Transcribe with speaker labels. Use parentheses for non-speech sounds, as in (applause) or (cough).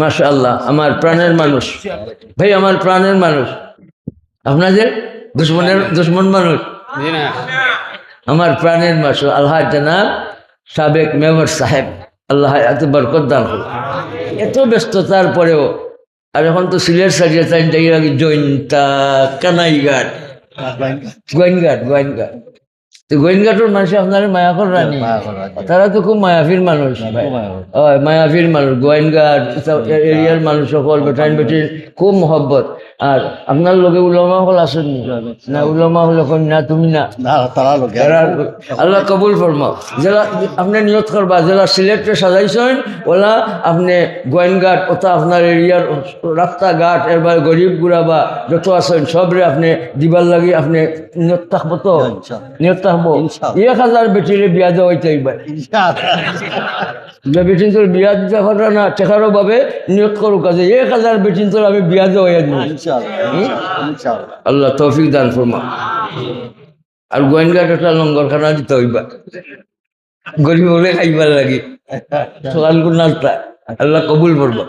Speaker 1: মাশা আল্লাহ আমার প্রাণের মানুষ। ভাই, আমার প্রাণের মানুষ। আপনাদের? দুশ্মনের দুশ্মন মানুষ। আমার প্রাণের মানুষ। আল্লাহ জানাব সাবেক মেয়র সাহেব, আল্লাহ এত বরকত দান। এত ব্যস্ততার পরেও, আর এখন তো সিলেট সাজিয়ে তাই জৈন্তা, কানাইঘাট। গোয়েনঘাট গোয়েনঘাট। তো গোয়েনঘাটের মানুষ আপনার মায়া কর রানি। তারা তো খুব মায়াফির মানুষ। হয় মায়াফির মানুষ গোয়েনঘাট এরিয়ার মানুষ সকল বেটাইন বেটির খুব মহব্বত। আর আপনার লগে উলমা হল আসেন না? উলমা হল না তুমি না। আল্লাহ কবুল ফরমাও জেলা আপনি নিয়ত করবা জেলা সিলেটে সাজাইছেন ওলা আপনি গোয়েনঘাট ওটা আপনার এরিয়ার রাস্তাঘাট এবার গরিব গুড়াবা যত আছেন সবরে আপনি দিবার লাগি আপনি নিয়ত থাকব তো? নিয়ত থাকব এক হাজার বেটিরে বিয়া দেওয়া হইতে এইবার যে বেটিন তোর বিয়া দিতে পারো না ভাবে করো কাজে এক হাজার বেটিন তোর আমি বিয়া দিব আল্লাহ তৌফিক দান ফরমা। আর গোয়েনঘাট একটা লঙ্গরখানা দিতে হইবা। গরিব হলে খাইবার লাগে। (laughs) আল্লাহ কবুল করবা।